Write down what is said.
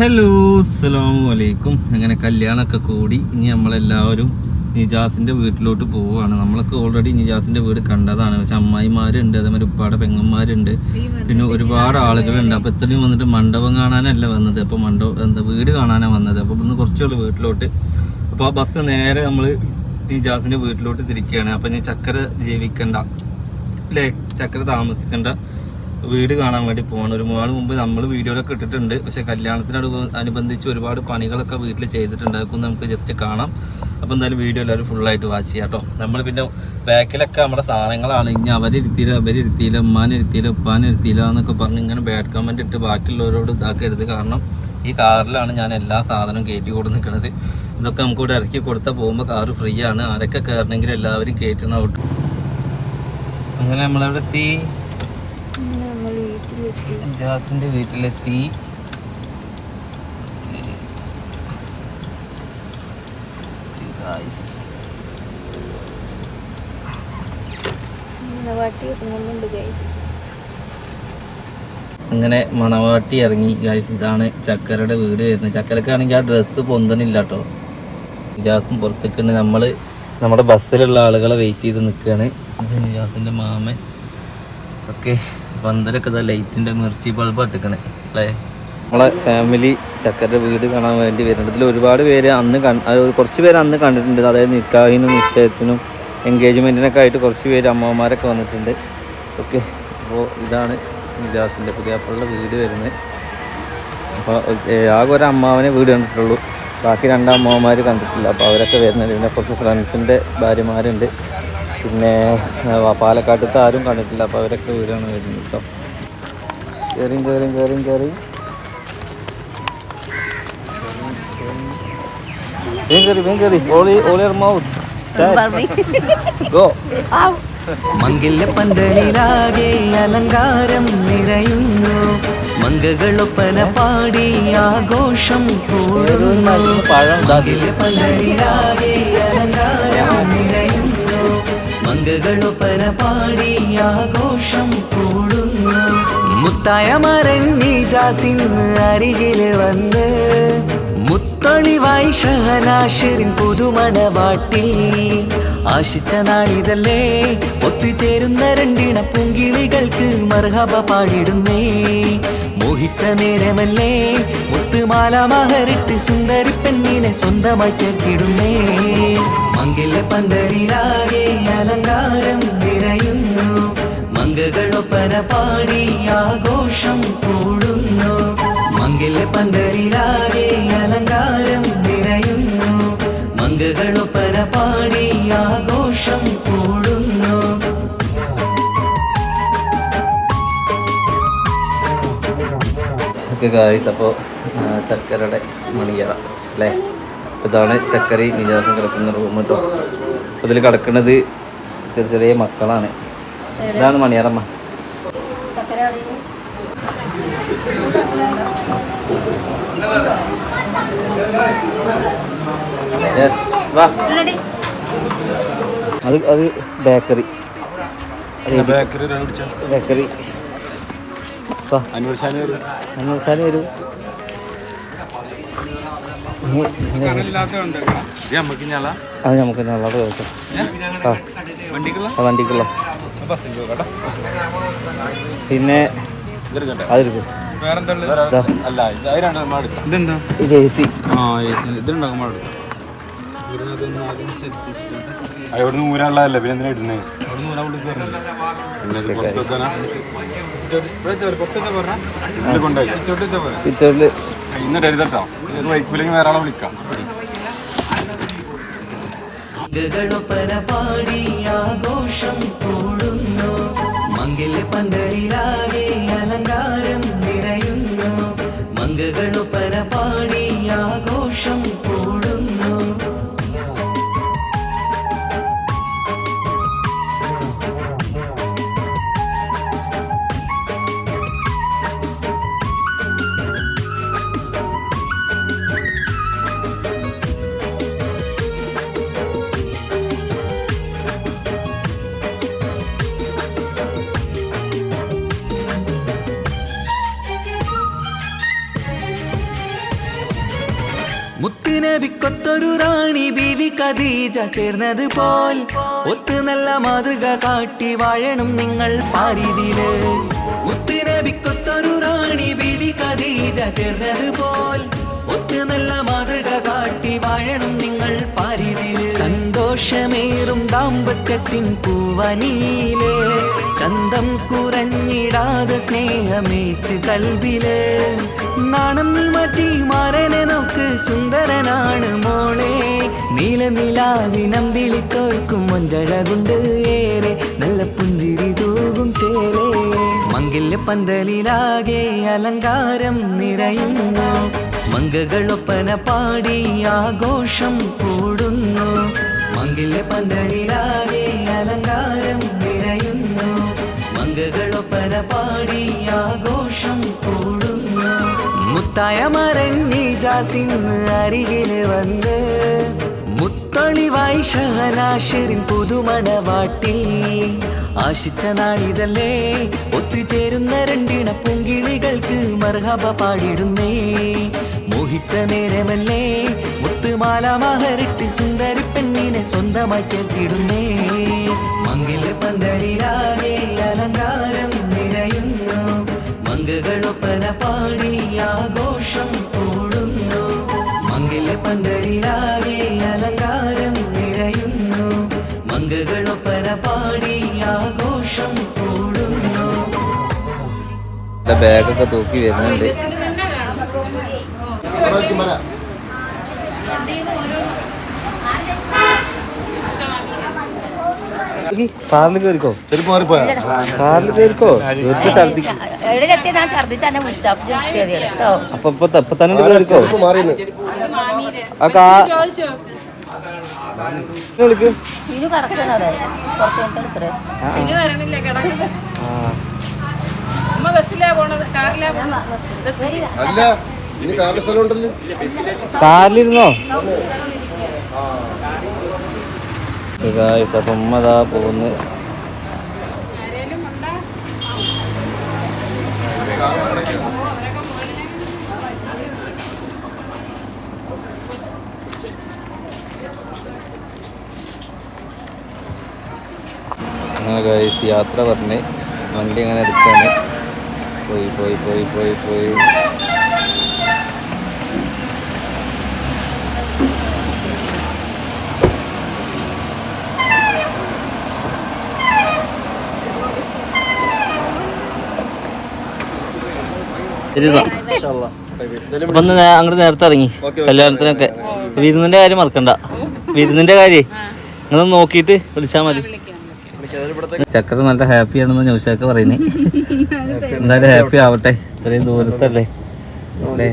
Hello അസ്സലാമു അലൈക്കും. അങ്ങനെ കല്യാണമൊക്കെ കൂടി ഇനി നമ്മളെല്ലാവരും നിജാസിന്റെ വീട്ടിലോട്ട് പോവുകയാണ്. നമ്മളൊക്കെ ഓൾറെഡി നിജാസിന്റെ വീട് കണ്ടതാണ്. പക്ഷെ അമ്മായിമാരുണ്ട് അതേമാതിരി ഉപ്പാടെ പെങ്ങന്മാരുണ്ട്. പിന്നെ ഒരുപാട് ആളുകളുണ്ട്. അപ്പോൾ ഇത്രയും വന്നിട്ട് മണ്ഡപം കാണാനല്ല വന്നത്. അപ്പോൾ മണ്ഡപം എന്താ വീട് കാണാനാണ് വന്നത്. അപ്പോൾ ഇന്ന് കുറച്ചുള്ള വീട്ടിലോട്ട്. അപ്പോൾ ആ ബസ് നേരെ നമ്മൾ നിജാസിന്റെ വീട്ടിലോട്ട് തിരിക്കുകയാണ്. അപ്പോൾ ഇനി ചക്കര ജീവിക്കണ്ട. അല്ലേ? ചക്കര താമസിക്കേണ്ട. വീട് കാണാൻ വേണ്ടി പോകണം ഒരു മൂന്നാൾ മുമ്പ് നമ്മൾ വീഡിയോയിലൊക്കെ ഇട്ടിട്ടുണ്ട്. പക്ഷെ കല്യാണത്തിനോട് അനുബന്ധിച്ച് ഒരുപാട് പണികളൊക്കെ വീട്ടിൽ ചെയ്തിട്ടുണ്ട് അതൊക്കെ നമുക്ക് ജസ്റ്റ് കാണാം. അപ്പോൾ എന്തായാലും വീഡിയോ എല്ലാവരും ഫുള്ളായിട്ട് വാച്ച് ചെയ്യാം കേട്ടോ നമ്മൾ പിന്നെ ബാക്കിലൊക്കെ നമ്മുടെ സാധനങ്ങളാണ്. ഇനി അവരിരുത്തിയില്ല അവരിരുത്തിയില്ല ഉമ്മാനിരുത്തിയില്ല ഉപ്പാനിരുത്തിയില്ല എന്നൊക്കെ പറഞ്ഞ് ഇങ്ങനെ ബാഡ് കമന്റ് ഇട്ട് ബാക്കിയുള്ളവരോട് ഇതാക്കരുത്. കാരണം ഈ കാറിലാണ് ഞാൻ എല്ലാ സാധനവും കയറ്റി കൊണ്ട് നിൽക്കുന്നത് ഇതൊക്കെ നമുക്ക് ഇവിടെ ഇറക്കി കൊടുത്താൽ പോകുമ്പോൾ കാറ് ഫ്രീ ആണ്. ആരൊക്കെ കയറണമെങ്കിൽ എല്ലാവരും കയറ്റണം അങ്ങനെ നമ്മളവിടെ എത്തി. വീട്ടിലെത്തി. ജാസിന്റെ വീട്ടിലെത്തി അങ്ങനെ മണവാട്ടി ഇറങ്ങി ഗൈസ് ഇതാണ് ചക്കരയുടെ വീട് വരുന്നത്. ചക്കരക്കാണെങ്കിൽ ആ ഡ്രസ്സ് പൊന്തണില്ല കേട്ടോ നിജാസും പുറത്തേക്കുണ്ട് നമ്മൾ നമ്മുടെ ബസ്സിലുള്ള ആളുകളെ വെയിറ്റ് ചെയ്ത് നിൽക്കുകയാണ് ഇത് നിജാസിന്റെ മാമൻ. ഓക്കെ പന്തലൊക്കെ ലൈറ്റിന്റെ ലൈറ്റിന്റെ മിർച്ചി ബൾബ് ഇട്ടിക്കണേ അല്ലേ? നമ്മളെ ഫാമിലി ചക്കരുടെ വീട് കാണാൻ വേണ്ടി വരുന്നുണ്ട്. ഇതിൽ ഒരുപാട് പേര് അന്ന് കുറച്ച് പേര് അന്ന് കണ്ടിട്ടുണ്ട്. അതായത് നിക്കാഹിനും നിശ്ചയത്തിനും എൻഗേജ്മെന്റിനൊക്കെ ആയിട്ട് കുറച്ച് പേര് അമ്മമാരൊക്കെ വന്നിട്ടുണ്ട്. ഓക്കെ അപ്പോൾ ഇതാണ് നിജാസിന്റെ പുതിയാപ്പുള്ള വീട് വരുന്നത്. അപ്പോൾ ആകെ ഒരു അമ്മാവനെ വീട് കണ്ടിട്ടുള്ളൂ. ബാക്കി രണ്ട് അമ്മമാർ കണ്ടിട്ടില്ല. അപ്പോൾ അവരൊക്കെ വരുന്നുണ്ട്. പിന്നെ കുറച്ച് ഫ്രണ്ട്സിന്റെ ഭാര്യമാരുണ്ട്. പിന്നെ പാലക്കാട്ടത്തെ ആരും കണ്ടിട്ടില്ല. അപ്പോൾ അവരൊക്കെ വീടാണ് വരുന്നത് കേട്ടോ കയറിയും കയറിയും കയറിയും കയറി വേഗം കയറി വേഗം കയറി ഓളി മൗത്ത് ഗോ. മംഗല്യപ്പന്തലിലാകെ അലങ്കാരം നിറയുന്നു. മംഗകളൊപ്പന പാടി ആഘോഷം കൂടുന്നു. പഴം അലങ്കാരം നിറയുന്നു മംഗകളൊപ്പന പാടി ആഘോഷം കൂടുന്നു. മുത്തായ മരൻ നീജാസിന്ന് അരികിൽ വന്ന് മുത്തൊളിവായി ഷഹനാഷിറിൻ പുതുമണവാട്ടി ആശിച്ച നാളിതല്ലേ ഒത്തുചേരുന്ന രണ്ടിണ പൂങ്കിളികൾക്ക് മർഹബ പാടിടുന്നേ. മോഹിച്ച നേരമല്ലേ മുത്തുമാല മഹരിട്ട് സുന്ദരി പെണ്ണിനെ സ്വന്തമായി ചേർത്തിടുന്നേ. മംഗല്യ പന്തലിലാകെ അലങ്കാരം നിറയുന്നു. മംഗകളൊപ്പന പാടി ആഘോഷം കൂടുന്നു. മംഗല്യ പന്തലിലാകെ അലങ്കാരം നിറയുന്നു. മംഗകളൊപ്പന പാടി ആഘോഷം കൂടുന്നു. ഓക്കെ ഗായ്സ് അപ്പോൾ ചക്കരയുടെ മണിയറ അല്ലേ? ഇതാണ് ചക്കരി നിജാസം കിടക്കുന്ന റൂം കേട്ടോ അപ്പോൾ ഇതിൽ കിടക്കുന്നത് ചെറിയ ചെറിയ മക്കളാണ്. ഇതാണ് മണിയാറമ്മ. യെസ് വാ. അത് അത് ബേക്കറി. Bakery bakery. അന്വേഷിച്ചാലും വരൂ. അത് നമുക്ക് നല്ലത് ആ. വണ്ടിക്കുള്ള. പിന്നെ അതെടുക്കും വേറെന്താ ഇത് എ സി. ആ ഇതുണ്ടാകും നമ്മൾ എടുക്കാം അവിടുന്ന് ഊരാനുള്ളതല്ലേ? പിന്നെ എന്തിനാ ഇടുന്നേ? എഴുതട്ടോ. വൈക്കില്ലെങ്കിൽ വേറെ ആളെ വിളിക്കാം. ആഘോഷം കൂടുന്നു. മംഗല്യ പന്തലിലാകെ അലങ്കാരം മുത്തുനബിക്കൊത്തൊരു റാണി ബീവി കദീജ ചേർന്നത് പോൽ. ഒത്തു നല്ല മാതൃക കാട്ടി വാഴണം നിങ്ങൾ പാരിതിൽ. മുത്തുനബിക്കൊത്തൊരു റാണി ബീവി കദീജ ചേർന്നത് പോൽ. ഒത്തു സന്തോഷമേറും ദാമ്പത്യത്തിൻ പൂവനീലേ ചന്തം കുറഞ്ഞിടാതെ സ്നേഹമേറ്റ് കൽബിൽ. നാണം നീ മാറ്റി മാറനെ നോക്ക് സുന്ദരനാണ് മോളെ. നീലനിലാവിനം വിളിത്തോൽക്കും മൊഞ്ചഴകുണ്ട് ഏറെ നല്ല പുഞ്ചിരി തൂകും ചേലേ. മംഗല്യ പന്തലിലാകെ അലങ്കാരം നിറയുന്നു. മങ്കകളൊപ്പന പാടി ആഘോഷം കൂടുന്നു. മംഗല്യ പന്തലിലാകെ അലങ്കാരം നിറയുന്നു. മങ്കകളൊപ്പന പാടി ആഘോഷം കൂടുന്നു. മുത്തായ മരൻ നീജാസിന്ന് അരികിൽ വന്ന് മുത്തളിവായി ഷഹനാഷിറിൻ പുതുമണവാട്ടി ആശിച്ച നാളിതല്ലേ ഒത്തുചേരുന്ന രണ്ടിണ പൂങ്കിളികൾക്ക് മർഹബ പാടിടുന്നേ. മോഹിച്ച നേരമല്ലേ? മുത്തുമാല മഹരിട്ട് സുന്ദരി പെണ്ണിനെ സ്വന്തമായി ചേർത്തിടുന്നേ. മംഗല പന്തലിലാകെ അലങ്കാരം നിറയുന്നു. മങ്കകളൊപ്പന പാടി ആഘോഷം കൂടുന്നു. മംഗല പന്തലിലാകെ അലങ്കാരം നിറയുന്നു. മങ്കകളൊപ്പന പാടി ആഘോഷം കൂടുന്നു. ബാഗൊക്കെ തൂക്കി വരുന്നുണ്ട്. കാറിൽ കയറിക്കോ? കാറിൽ കയറിക്കോ? അപ്പൊ ഇപ്പൊ തന്നെ കയറിക്കോ? ആ കാ വിളിക്ക്. കാറിലിരുന്നോ? അപ്പം ഉമ്മ ദാ പോകുന്നു. ഗായ്സ് യാത്ര പറഞ്ഞ് വണ്ടി അങ്ങനെ എടുക്കാണ് പോയി പോയി പോയി പോയി പോയി. അപ്പൊ അങ്ങോട്ട് നേരത്തെ ഇറങ്ങി. കല്യാണത്തിനൊക്കെ. വിരുന്നിന്റെ കാര്യം മറക്കണ്ട. വിരുന്നിന്റെ കാര്യേ. നിങ്ങളൊന്ന് നോക്കിയിട്ട് വിളിച്ചാ മതി. ചക്കര നല്ല ഹാപ്പി ആണെന്ന് ന്യൂസൊക്കെ പറയുന്നേ. എന്തായാലും ഹാപ്പി ആവട്ടെ. ഇത്രയും ദൂരത്തല്ലേ? അല്ലേ?